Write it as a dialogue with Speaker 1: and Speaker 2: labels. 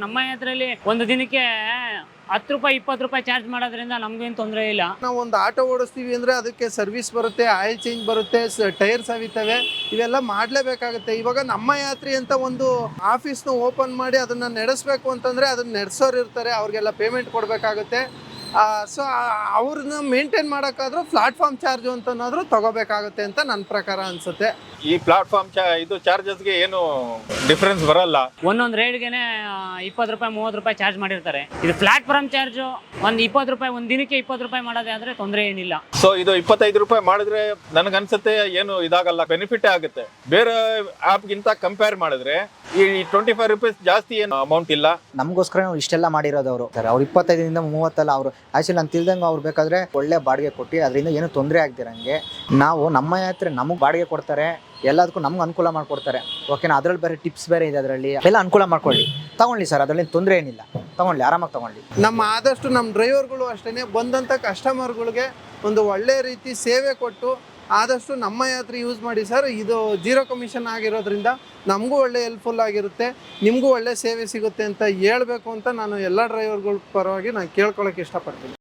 Speaker 1: ನಮ್ಮ ಇದರಲ್ಲಿ ಒಂದು ದಿನಕ್ಕೆ ಹತ್ತು ರೂಪಾಯಿ, ಇಪ್ಪತ್ತು ರೂಪಾಯಿ ಚಾರ್ಜ್ ಮಾಡೋದ್ರಿಂದ ನಮ್ಗೇನು ತೊಂದರೆ ಇಲ್ಲ.
Speaker 2: ನಾವು ಒಂದು ಆಟೋ ಓಡಿಸ್ತೀವಿ ಅಂದರೆ ಅದಕ್ಕೆ ಸರ್ವಿಸ್ ಬರುತ್ತೆ, ಆಯಿಲ್ ಚೇಂಜ್ ಬರುತ್ತೆ ಟೈರ್ ಸವಿತವೆ ಇವೆಲ್ಲ ಮಾಡಲೇಬೇಕಾಗುತ್ತೆ. ಇವಾಗ ನಮ್ಮ ಯಾತ್ರಿ ಅಂತ ಒಂದು ಆಫೀಸ್ನ ಓಪನ್ ಮಾಡಿ ಅದನ್ನು ನಡೆಸಬೇಕು ಅಂತಂದರೆ ಅದನ್ನ ನಡೆಸೋರು ಇರ್ತಾರೆ, ಅವ್ರಿಗೆಲ್ಲ ಪೇಮೆಂಟ್ ಕೊಡಬೇಕಾಗುತ್ತೆ. ಸೊ ಅವ್ರನ್ನ ಮೇಂಟೈನ್ ಮಾಡೋಕ್ಕಾದ್ರೂ ಪ್ಲಾಟ್ಫಾರ್ಮ್ ಚಾರ್ಜ್ ಅಂತನಾದ್ರೂ ತಗೋಬೇಕಾಗುತ್ತೆ ಅಂತ ನನ್ನ ಪ್ರಕಾರ ಅನ್ಸುತ್ತೆ.
Speaker 3: ಈ ಪ್ಲಾಟ್ಫಾರ್ಮ್ ಚಾ ಇದು ಚಾರ್ಜಸ್ಗೆ ಏನು ಡಿಫ್ರೆನ್ಸ್ ಬರಲ್ಲ.
Speaker 1: ಒಂದೊಂದು ರೈಡ್ಗೆನೆ ಇಪ್ಪತ್ತು ರೂಪಾಯಿ ಮೂವತ್ತು ರೂಪಾಯಿ ಚಾರ್ಜ್ ಮಾಡಿರ್ತಾರೆ. ಇದು ಪ್ಲಾಟ್ಫಾರ್ಮ್ ಚಾರ್ಜು ಒಂದು ಇಪ್ಪತ್ತು ರೂಪಾಯಿ ಒಂದು ದಿನಕ್ಕೆ ಇಪ್ಪತ್ತು ರೂಪಾಯಿ ಮಾಡೋದೇ ಆದರೆ ತೊಂದರೆ ಏನಿಲ್ಲ.
Speaker 3: ಸೊ ಇದು ಇಪ್ಪತ್ತೈದು ರೂಪಾಯಿ ಮಾಡಿದ್ರೆ ನನಗನ್ಸುತ್ತೆ ಏನು ಇದಾಗಲ್ಲ ಬೆನಿಫಿಟ್ ಆಗುತ್ತೆ. ಬೇರೆ ಆ್ಯಪ್ಗಿಂತ ಕಂಪೇರ್ ಮಾಡಿದ್ರೆ ಈ ಟ್ವೆಂಟಿ ಫೈವ್ ರುಪೀಸ್ ಜಾಸ್ತಿ ಏನು ಅಮೌಂಟ್ ಇಲ್ಲ.
Speaker 4: ನಮಗೋಸ್ಕರ ನಾವು ಇಷ್ಟೆಲ್ಲ ಮಾಡಿರೋದು ಅವರು. ಸರ್ ಅವ್ರು ಇಪ್ಪತ್ತೈದರಿಂದ ಮೂವತ್ತಲ್ಲ ಅವರು ಆ್ಯಕ್ಚುಲಿ ನಾನು ತಿಳ್ದಂಗೆ ಅವ್ರು ಬೇಕಾದ್ರೆ ಒಳ್ಳೆ ಬಾಡಿಗೆ ಕೊಟ್ಟು ಅದರಿಂದ ಏನು ತೊಂದರೆ ಆಗ್ದಿರಂಗೆ ನಾವು ನಮ್ಮ ಯಾತ್ರೆ ನಮಗೆ ಬಾಡಿಗೆ ಕೊಡ್ತಾರೆ, ಎಲ್ಲದಕ್ಕೂ ನಮ್ಗೆ ಅನುಕೂಲ ಮಾಡಿಕೊಡ್ತಾರೆ. ಓಕೆನಾ ಅದರಲ್ಲಿ ಬೇರೆ ಟಿಪ್ಸ್ ಬೇರೆ ಇದೆ ಅದರಲ್ಲಿ. ಎಲ್ಲ ಅನುಕೂಲ ಮಾಡ್ಕೊಳ್ಳಿ. ತಗೊಳ್ಳಿ ಸರ್, ಅದರಲ್ಲಿ ತೊಂದರೆ ಏನಿಲ್ಲ. ತಗೊಳ್ಳಿ ಆರಾಮಾಗಿ ತಗೊಳ್ಳಿ
Speaker 2: ನಮ್ಮ ಆದಷ್ಟು ನಮ್ಮ ಡ್ರೈವರ್ಗಳು ಅಷ್ಟೇ ಬಂದಂಥ ಕಸ್ಟಮರ್ಗಳಿಗೆ ಒಂದು ಒಳ್ಳೆ ರೀತಿ ಸೇವೆ ಕೊಟ್ಟು ಆದಷ್ಟು ನಮ್ಮ ಯಾತ್ರೆ ಯೂಸ್ ಮಾಡಿ. ಸರ್, ಇದು ಜೀರೋ ಕಮಿಷನ್ ಆಗಿರೋದ್ರಿಂದ ನಮಗೂ ಒಳ್ಳೆ ಹೆಲ್ಪ್ಫುಲ್ ಆಗಿರುತ್ತೆ, ನಿಮಗೂ ಒಳ್ಳೆ ಸೇವೆ ಸಿಗುತ್ತೆ ಅಂತ ಹೇಳಬೇಕು ಅಂತ ನಾನು ಎಲ್ಲ ಡ್ರೈವರ್ಗಳ ಪರವಾಗಿ ನಾನು ಕೇಳ್ಕೊಳ್ಳೋಕೆ ಇಷ್ಟಪಡ್ತೀನಿ.